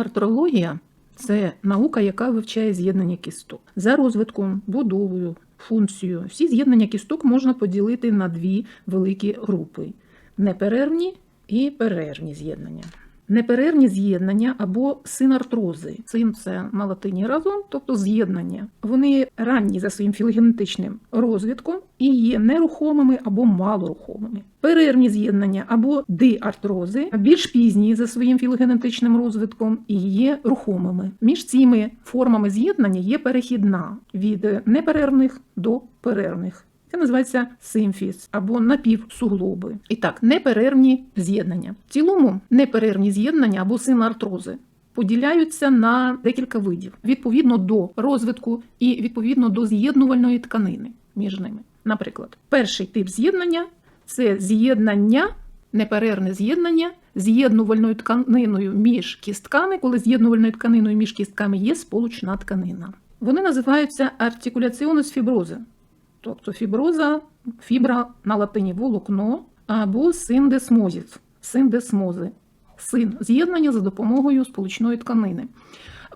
Артрологія це наука, яка вивчає з'єднання кісток. За розвитком, будовою, функцією всі з'єднання кісток можна поділити на дві великі групи: неперервні і перервні з'єднання. Неперервні з'єднання або синартрози. Син це на латині разом, тобто з'єднання. Вони ранні за своїм філогенетичним розвитком і є нерухомими або малорухомими. Перервні з'єднання або диартрози більш пізні за своїм філогенетичним розвитком і є рухомими. Між цими формами з'єднання є перехідна від неперервних до перервних. Це називається симфіз або напівсуглоби. І так, неперервні з'єднання. В цілому неперервні з'єднання або синартрози поділяються на декілька видів відповідно до розвитку і відповідно до з'єднувальної тканини між ними. Наприклад, перший тип з'єднання це з'єднання, неперервне з'єднання з'єднувальною тканиною між кістками, коли з'єднувальною тканиною між кістками є сполучна тканина. Вони називаються артикуляціонус фібрози. Тобто фіброза, фібра на латині волокно або синдесмозіс, синдесмози, син з'єднання за допомогою сполучної тканини.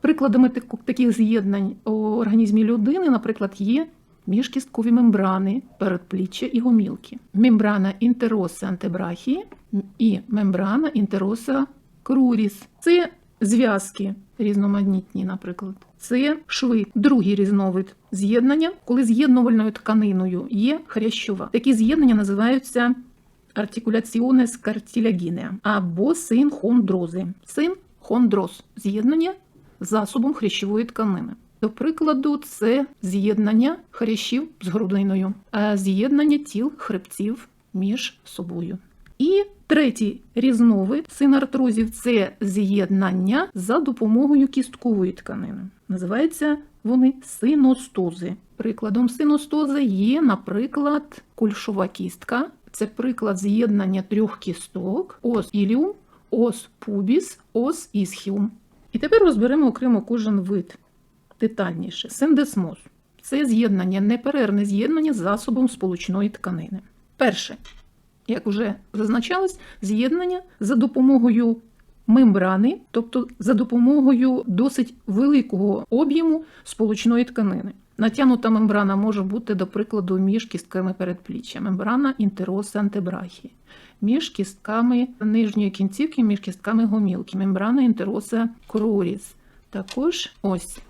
Прикладами таких з'єднань у організмі людини, наприклад, є міжкісткові мембрани, передпліччя і гомілки, мембрана інтероса антебрахії і мембрана інтероса круріс. Це зв'язки різноманітні, наприклад. Це шви, другий різновид з'єднання, коли з'єднувальною тканиною є хрящова. Такі з'єднання називаються артикуляціонес картілягінеа або синхондрози. Синхондроз з'єднання засобом хрящової тканини. До прикладу, це з'єднання хрящів з грудиною, а з'єднання тіл хребців між собою. І третій різновид синартрозів це з'єднання за допомогою кісткової тканини. Називаються вони синостози. Прикладом синостози є, наприклад, кульшова кістка. Це приклад з'єднання трьох кісток: ос іліум, ос пубіс, ос ісхіум. І тепер розберемо окремо кожен вид детальніше. Синдесмоз це з'єднання, неперервне з'єднання з засобом сполучної тканини. Перше, як вже зазначалось, з'єднання за допомогою мембрани, тобто за допомогою досить великого об'єму сполучної тканини. Натягнута мембрана може бути, до прикладу, між кістками передпліччя, мембрана інтероса антебрахії, між кістками нижньої кінцівки, між кістками гомілки, мембрана інтероса круріс. Також ось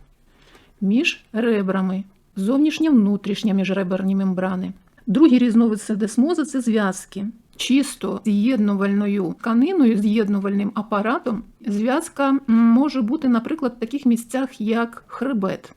між ребрами, зовнішня внутрішня міжреберні мембрани. Другий різновид седесмози це зв'язки. Чисто з'єднувальною тканиною, з'єднувальним апаратом зв'язка може бути, наприклад, в таких місцях, як хребет,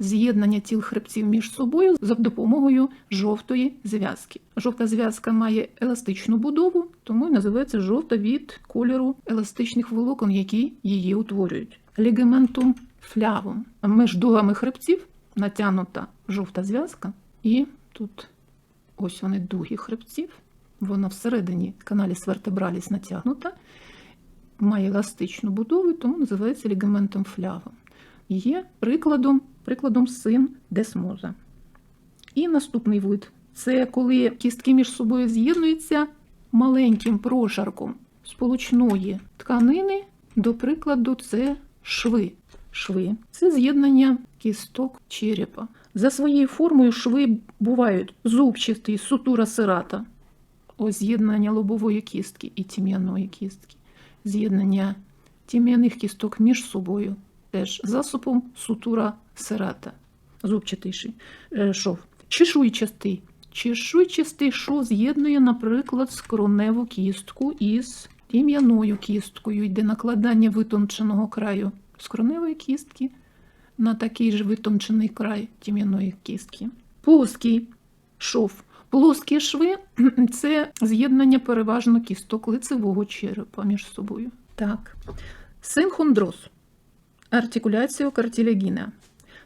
з'єднання тіл хребців між собою за допомогою жовтої зв'язки. Жовта зв'язка має еластичну будову, тому і називається жовта від кольору еластичних волокон, які її утворюють. Лігаментум флявум. Між дугами хребців натягнута жовта зв'язка, і тут ось вони дуги хребців. Вона всередині каналіс вертебраліс натягнута, має еластичну будову, тому називається лігаментом флявом. Є прикладом, прикладом син десмоза. І наступний вид це коли кістки між собою з'єднуються маленьким прошарком сполучної тканини, до прикладу, це шви. Шви це з'єднання кісток черепа. За своєю формою шви бувають зубчасті, сутура сирата, ось з'єднання лобової кістки і тім'яної кістки, з'єднання тім'яних кісток між собою, теж засобом сутура сирата, зубчатий е, шов. Чешуйчастий. Чешуйчастий шов з'єднує, наприклад, скроневу кістку із тім'яною кісткою, йде накладання витонченого краю скроневої кістки на такий же витончений край тім'яної кістки. Плоский шов. Плоскі шви це з'єднання переважно кісток лицевого черепа між собою. Так. Синхондроз. Артикуляція картілягіна.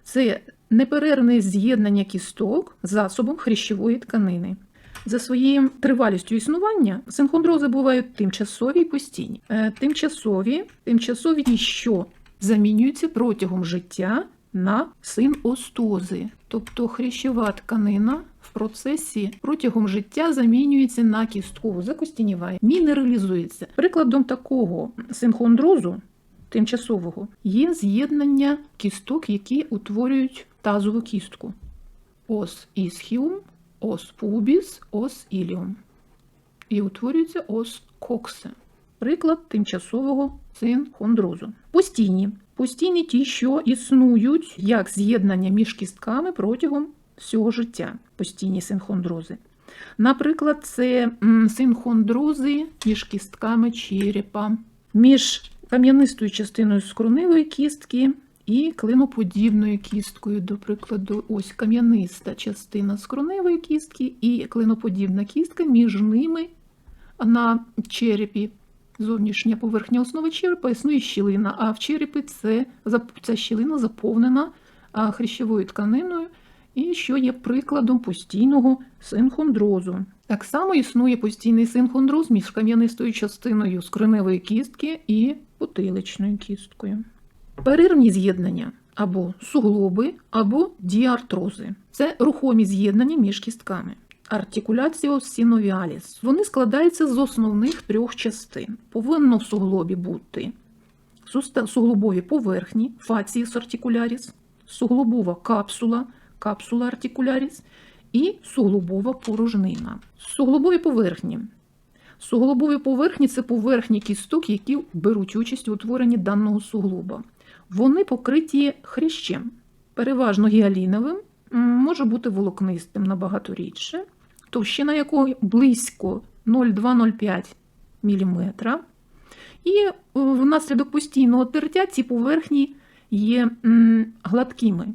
Це неперервне з'єднання кісток засобом хрящової тканини. За своєю тривалістю існування синхондрози бувають тимчасові і постійні. Е, Тимчасові, тимчасові що замінюються протягом життя на синостози. Тобто хрящова тканина в процесі протягом життя замінюється на кісткову, закостініває, мінералізується. Прикладом такого синхондрозу тимчасового є з'єднання кісток, які утворюють тазову кістку. Ос ісхіум, ос пубіс, ос іліум. І утворюється ос коксе. Приклад тимчасового синхондрозу. Постійні. Постійні ті, що існують як з'єднання між кістками протягом всього життя. Постійні синхондрози. Наприклад, це синхондрози між кістками черепа, між кам'янистою частиною скроневої кістки і клиноподібною кісткою. До прикладу, ось кам'яниста частина скроневої кістки і клиноподібна кістка між ними на черепі. Зовнішня поверхня основи черепа існує щілина, а в черепі це, ця щілина заповнена хрящовою тканиною, і що є прикладом постійного синхондрозу. Так само існує постійний синхондроз між кам'янистою частиною скроневої кістки і потиличною кісткою. Перервні з'єднання або суглоби, або діартрози це рухомі з'єднання між кістками. Артикуляціо сіновіаліс. Вони складаються з основних трьох частин. Повинно в суглобі бути суглобові поверхні, фацієс артикуляріс, суглобова капсула, капсула артикуляріс і суглобова порожнина. Суглобові поверхні. Суглобові поверхні це поверхні кісток, які беруть участь у утворенні даного суглоба. Вони покриті хрящем, переважно гіаліновим, може бути волокнистим набагато рідше, товщина якого близько 0,2-0,5 мм. І е, внаслідок постійного тертя ці поверхні є гладкими,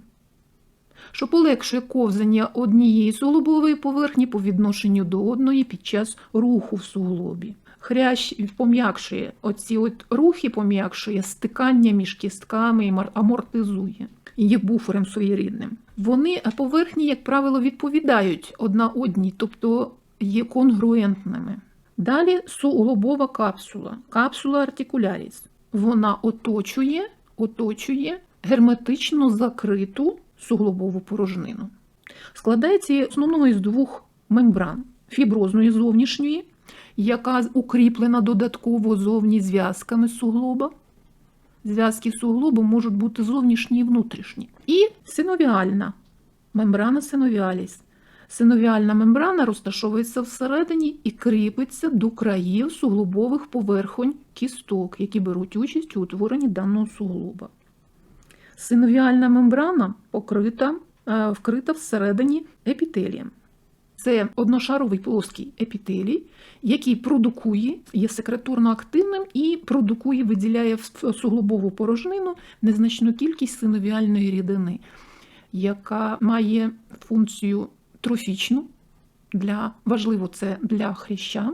що полегшує ковзання однієї суглобової поверхні по відношенню до одної під час руху в суглобі. Хрящ пом'якшує оці от рухи, пом'якшує стикання між кістками і амортизує. Є буфером своєрідним. Вони поверхні, як правило, відповідають одна одній, тобто є конгруентними. Далі суглобова капсула, капсула артикуляріс. Вона оточує, оточує герметично закриту суглобову порожнину. Складається в основному із двох мембран: фіброзної зовнішньої, яка укріплена додатково зовні зв'язками суглоба. Зв'язки суглобу можуть бути зовнішні і внутрішні. І синовіальна мембрана синовіаліс. Синовіальна мембрана розташовується всередині і кріпиться до країв суглобових поверхонь кісток, які беруть участь у утворенні даного суглоба. Синовіальна мембрана покрита, е, вкрита всередині епітелієм. Це одношаровий плоский епітелій, який продукує, є секреторно активним і продукує, виділяє в суглобову порожнину незначну кількість синовіальної рідини, яка має функцію трофічну, для, важливо це для хряща,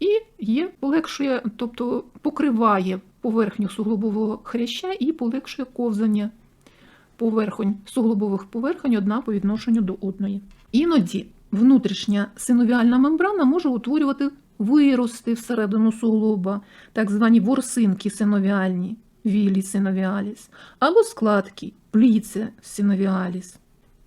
і є, полегшує, тобто покриває поверхню суглобового хряща і полегшує ковзання поверхонь суглобових поверхонь одна по відношенню до одної. Іноді внутрішня синовіальна мембрана може утворювати вирости всередину суглоба, так звані ворсинки синовіальні, вілі синовіаліс, або складки пліце синовіаліс.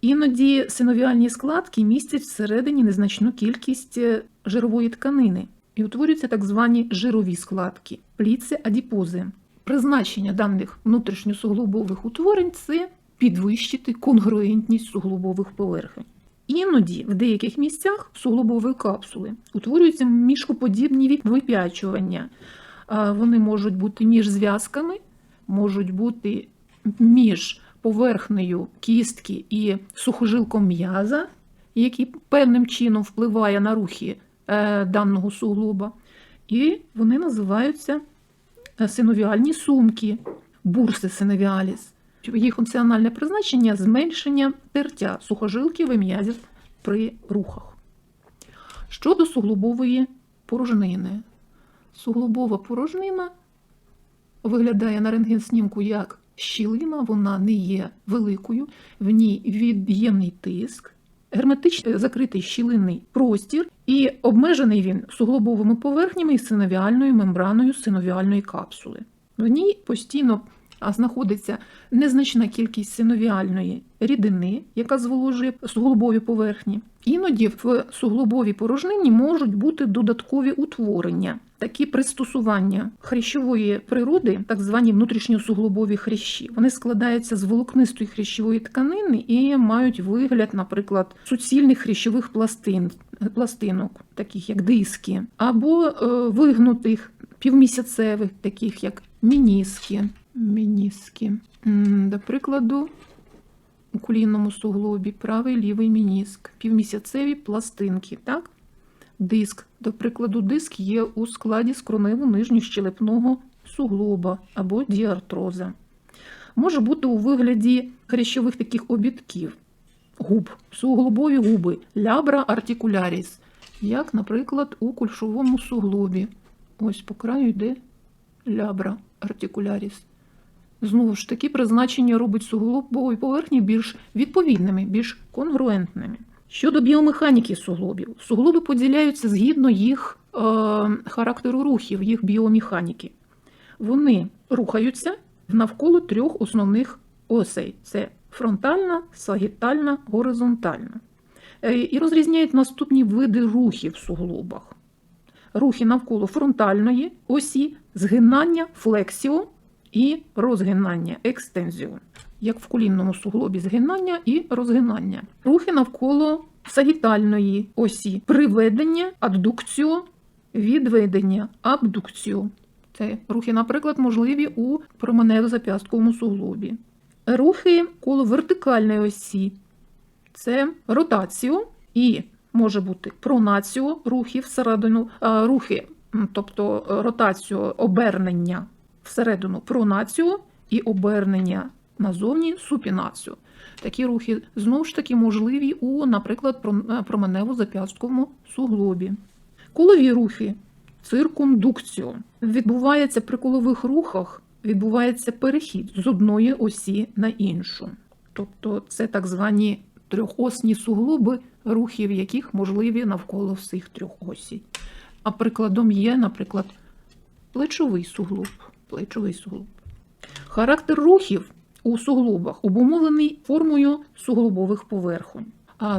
Іноді синовіальні складки містять всередині незначну кількість е, жирової тканини і утворюються так звані жирові складки пліце адіпози. Призначення даних внутрішньосуглобових утворень це підвищити конгруентність суглобових поверхень. Іноді в деяких місцях суглобової капсули утворюються мішкоподібні вип'ячування. Вони можуть бути між зв'язками, можуть бути між поверхнею кістки і сухожилком м'яза, який певним чином впливає на рухи е, даного суглоба. І вони називаються е, синовіальні сумки, бурси синовіаліс. Їх функціональне призначення зменшення тертя сухожилків і м'язів при рухах. Щодо суглобової порожнини. Суглобова порожнина виглядає на рентген-снімку як щілина, вона не є великою, в ній від'ємний тиск, герметично закритий щілинний простір, і обмежений він суглобовими поверхнями і синовіальною мембраною синовіальної капсули. В ній постійно знаходиться незначна кількість синовіальної рідини, яка зволожує суглобові поверхні. Іноді в суглобовій порожнині можуть бути додаткові утворення, такі пристосування хрящової природи, так звані внутрішньосуглобові хрящі. Вони складаються з волокнистої хрящової тканини і мають вигляд, наприклад, суцільних хрящових пластин, пластинок, таких як диски, або е, вигнутих півмісяцевих, таких як мініски. Мініски. М, До прикладу, у колінному суглобі правий лівий мініск, півмісяцеві пластинки, так? Диск. До прикладу, диск є у складі скроневу нижньощелепного суглоба або діартроза. Може бути у вигляді хрящових таких обідків, губ, суглобові губи, лябра артикуляріс, як, наприклад, у кульшовому суглобі. Ось по краю йде лябра артикуляріс. Знову ж таки, призначення робить суглобової поверхні більш відповідними, більш конгруентними. Щодо біомеханіки суглобів, суглоби поділяються згідно їх е, характеру рухів, їх біомеханіки. Вони рухаються навколо трьох основних осей: це фронтальна, сагітальна, горизонтальна. Е, І розрізняють наступні види рухів в суглобах. Рухи навколо фронтальної осі, згинання, флексіо і розгинання, екстензіо, як в колінному суглобі згинання і розгинання. Рухи навколо сагітальної осі, приведення, аддукціо, відведення, абдукціо. Це рухи, наприклад, можливі у променево-зап'ястковому суглобі. Рухи коло вертикальної осі це ротаціо і може бути пронаціо рухи всередину, рухи, тобто е, ротаціо обернення всередину пронаціо і обернення назовні супінаціо. Такі рухи знову ж таки можливі у, наприклад, про- променево-зап'ястковому суглобі. Колові рухи циркумдукціо. Відбувається при колових рухах, відбувається перехід з одної осі на іншу. Тобто це так звані трьохосні суглоби, рухів яких можливі навколо всіх трьох осій. А прикладом є, наприклад, плечовий суглоб. Плечовий суглоб. Характер рухів у суглобах обумовлений формою суглобових поверхонь.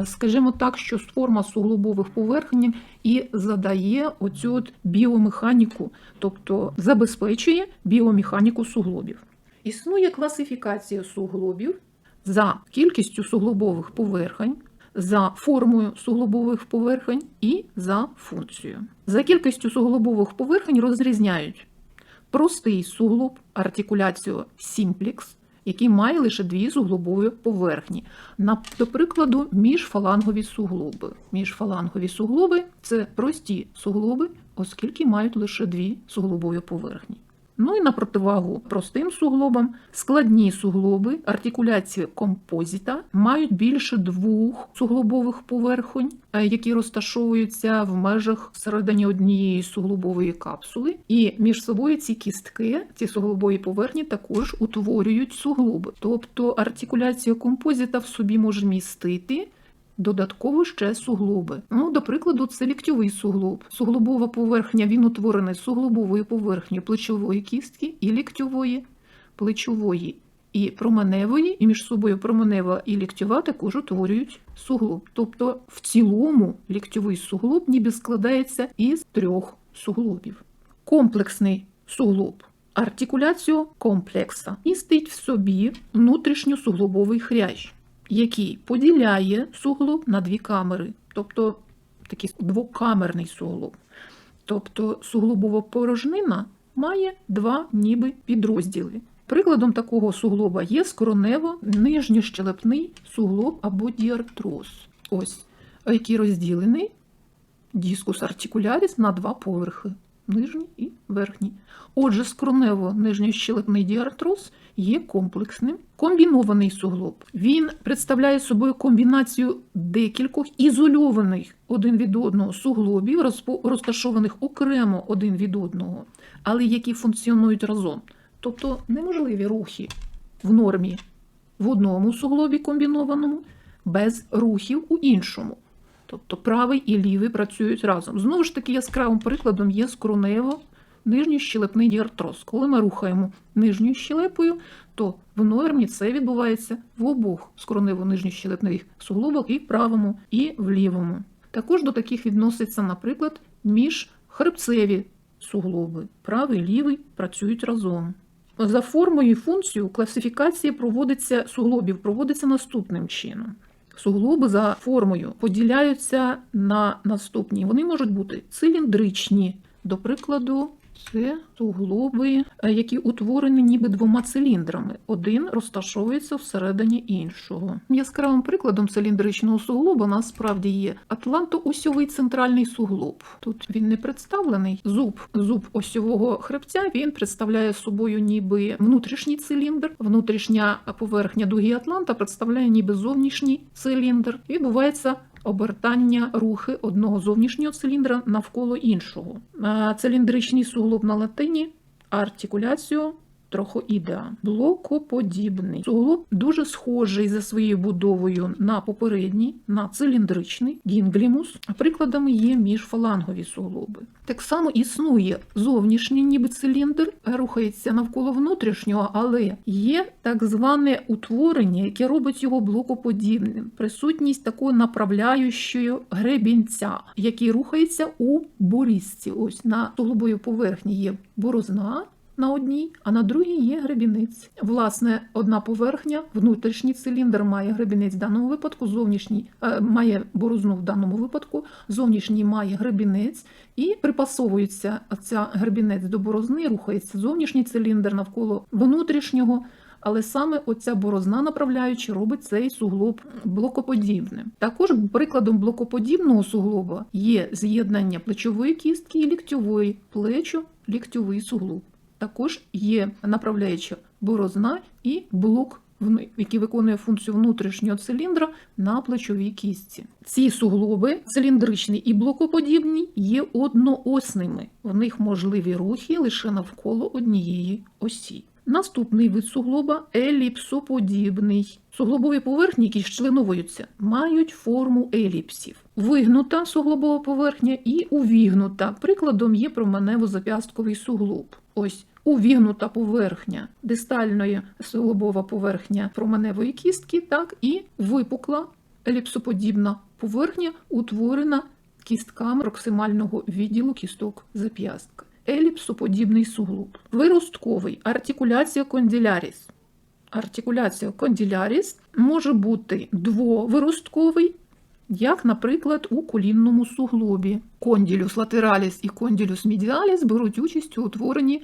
Скажімо так, що форма суглобових поверхень і задає оцю от біомеханіку, тобто забезпечує біомеханіку суглобів. Існує класифікація суглобів за кількістю суглобових поверхень, за формою суглобових поверхень і за функцією. За кількістю суглобових поверхень розрізняють простий суглоб, артикуляцію сімплікс, який має лише дві суглобові поверхні. На, до прикладу, міжфалангові суглоби. Міжфалангові суглоби це прості суглоби, оскільки мають лише дві суглобові поверхні. Ну і на противагу простим суглобам складні суглоби артикуляції композита мають більше двох суглобових поверхонь, е, які розташовуються в межах всередині однієї суглобової капсули. І між собою ці кістки, ці суглобові поверхні також утворюють суглоби. Тобто артикуляція композита в собі може містити Додатково ще суглоби. Ну, до прикладу, це ліктьовий суглоб. Суглобова поверхня він утворений суглобовою поверхнею плечової кістки і ліктьової, плечової і променевої, і між собою променева і ліктьова також утворюють суглоб. Тобто, в цілому ліктьовий суглоб ніби складається із трьох суглобів. Комплексний суглоб. Артикуляцію комплекса містить в собі внутрішньосуглобовий хрящ який поділяє суглоб на дві камери, тобто такий двокамерний суглоб. Тобто суглобова порожнина має два ніби підрозділи. Прикладом такого суглоба є скоронево нижньощелепний суглоб або діартроз, ось, який розділений дискус артикуляріс на два поверхи нижній і верхній. Отже, скронево нижньощелепний діартроз є комплексним комбінований суглоб. Він представляє собою комбінацію декількох ізольованих один від одного суглобів, розташованих окремо один від одного, але які функціонують разом. Тобто неможливі рухи в нормі в одному суглобі комбінованому без рухів у іншому. Тобто правий і лівий працюють разом. Знову ж таки, яскравим прикладом є скронево нижньощелепний діартроз. Коли ми рухаємо нижньою щелепою, то в нормі це відбувається в обох скронево-нижньощелепних суглобах і в правому, і в лівому. Також до таких відноситься, наприклад, міжхребцеві суглоби. Правий лівий працюють разом. За формою і функцією класифікація проводиться суглобів проводиться наступним чином. Суглоби за формою поділяються на наступні. Вони можуть бути циліндричні, до прикладу, це суглоби, е, які утворені ніби двома циліндрами. Один розташовується всередині іншого. Яскравим прикладом циліндричного суглоба насправді є атлантоосьовий центральний суглоб. Тут він не представлений. Зуб, зуб осьового хребця він представляє собою ніби внутрішній циліндр. Внутрішня поверхня дуги Атланта представляє ніби зовнішній циліндр. Відбувається обертання рухи одного зовнішнього циліндра навколо іншого. Циліндричний суглоб на латині артикуляціо трохоідеа. Блокоподібний. Суглоб дуже схожий за своєю будовою на попередній, на циліндричний гінглімус. Прикладами є міжфалангові суглоби. Так само існує зовнішній ніби циліндр, рухається навколо внутрішнього, але є так зване утворення, яке робить його блокоподібним. Присутність такого направляючого гребінця, який рухається у борізці. Ось на суглобовій поверхні є борозна. На одній, а на другій є гребінець. Власне, одна поверхня, внутрішній циліндр має гребінець в даному випадку, зовнішній е, має борозну в даному випадку, зовнішній має гребінець, і припасовується ця гребінець до борозни, рухається зовнішній циліндр навколо внутрішнього. Але саме оця борозна направляючи робить цей суглоб блокоподібним. Також прикладом блокоподібного суглоба є з'єднання плечової кістки і ліктьової плечо ліктьовий суглоб. Також є направляюча борозна і блок, який виконує функцію внутрішнього циліндра на плечовій кістці. Ці суглоби, циліндричні і блокоподібні, є одноосними. В них можливі рухи лише навколо однієї осі. Наступний вид суглоба еліпсоподібний. Суглобові поверхні, які щленовуються, мають форму еліпсів. Вигнута суглобова поверхня і увігнута. Прикладом є променево-зап'ястковий суглоб. Ось увігнута поверхня дистальної суглобова поверхня променевої кістки, так і випукла еліпсоподібна поверхня, утворена кістками проксимального відділу кісток зап'ястка. Еліпсоподібний суглоб. Виростковий артикуляція кондиляріс. Артикуляція кондиляріс може бути двовиростковий, як, наприклад, у колінному суглобі. Конділюс латераліс і конділюс медіаліс беруть участь у утворенні,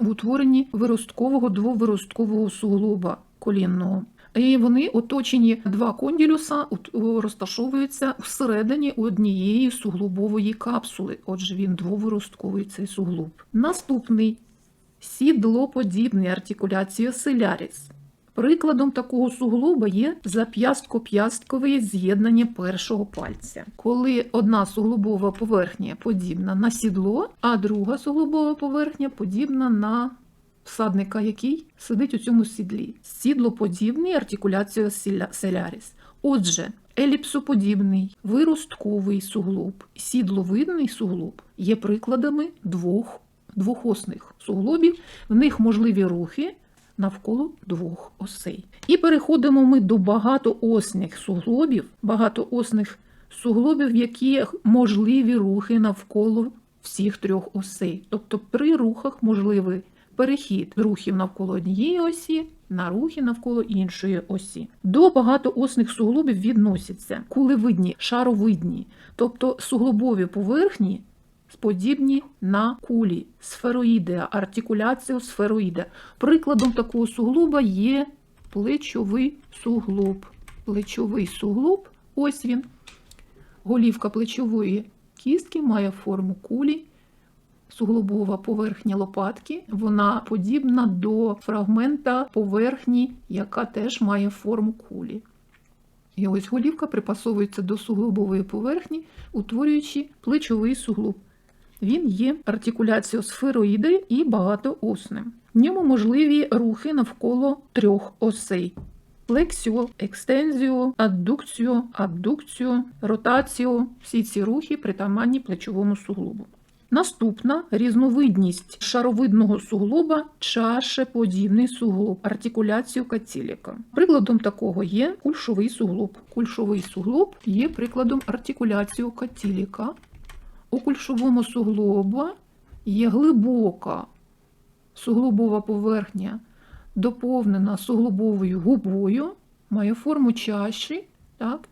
в утворенні виросткового двовиросткового суглоба колінного. І вони оточені два конділюса, розташовуються всередині однієї суглобової капсули. Отже, він двовиростковий цей суглоб. Наступний сідлоподібний артикуляція селяріс. Прикладом такого суглоба є зап'ястко-п'ясткове з'єднання першого пальця, коли одна суглобова поверхня подібна на сідло, а друга суглобова поверхня подібна на всадника, який сидить у цьому сідлі. Сідлоподібний артикуляція селяріс. Отже, еліпсоподібний, виростковий суглоб, сідловидний суглоб є прикладами двох двохосних суглобів. В них можливі рухи навколо двох осей. І переходимо ми до багатоосних суглобів, багатоосних суглобів, яких можливі рухи навколо всіх трьох осей. Тобто при рухах можливий перехід рухів навколо однієї осі на рухи навколо іншої осі. До багатоосних суглобів відносяться кулевидні, шаровидні, тобто суглобові поверхні подібні на кулі, сфероїдеа, артикуляція сфероїда. Прикладом такого суглоба є плечовий суглоб. Плечовий суглоб, ось він. Голівка плечової кістки має форму кулі. Суглобова поверхня лопатки, вона подібна до фрагмента поверхні, яка теж має форму кулі. І ось голівка припасовується до суглобової поверхні, утворюючи плечовий суглоб. Він є артикуляцією сфероїди і багатоосним. В ньому можливі рухи навколо трьох осей: флексіо, екстензіо, аддукціо, абдукціо, ротаціо. Всі ці рухи притаманні плечовому суглобу. Наступна різновидність шаровидного суглоба чашеподібний суглоб, артикуляцію каціліка. Прикладом такого є кульшовий суглоб. Кульшовий суглоб є прикладом артикуляції каціліка. У кульшовому суглоба є глибока суглобова поверхня, доповнена суглобовою губою, має форму чаші, так?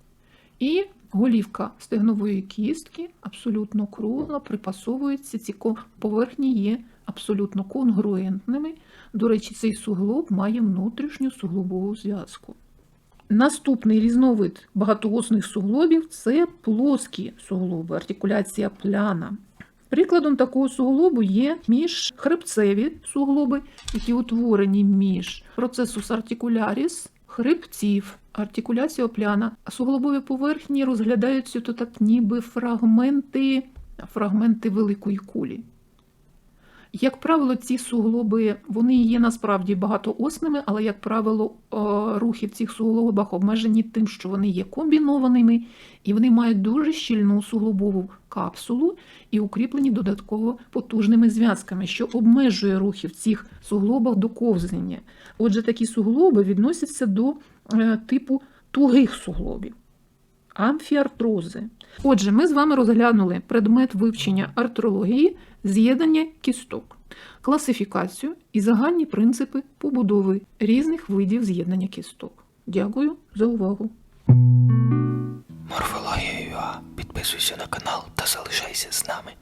і голівка стегнової кістки абсолютно кругла, припасовується. Ці поверхні є абсолютно конгруентними. До речі, цей суглоб має внутрішню суглобову зв'язку. Наступний різновид багатоосних суглобів це плоскі суглоби, артикуляція пляна. Прикладом такого суглобу є міжхребцеві суглоби, які утворені між процесус артикуляріс, хребців, артикуляція пляна. А суглобові поверхні розглядаються то так ніби фрагменти, фрагменти великої кулі. Як правило, ці суглоби вони є насправді багатоосними, але, як правило, е, рухи в цих суглобах обмежені тим, що вони є комбінованими, і вони мають дуже щільну суглобову капсулу і укріплені додатково потужними зв'язками, що обмежує рухи в цих суглобах до ковзання. Отже, такі суглоби відносяться до е, типу тугих суглобів. Амфіартрози. Отже, ми з вами розглянули предмет вивчення артрології, з'єднання кісток, класифікацію і загальні принципи побудови різних видів з'єднання кісток. Дякую за увагу. Морфологія.ua. Підписуйся на канал та залишайся з нами.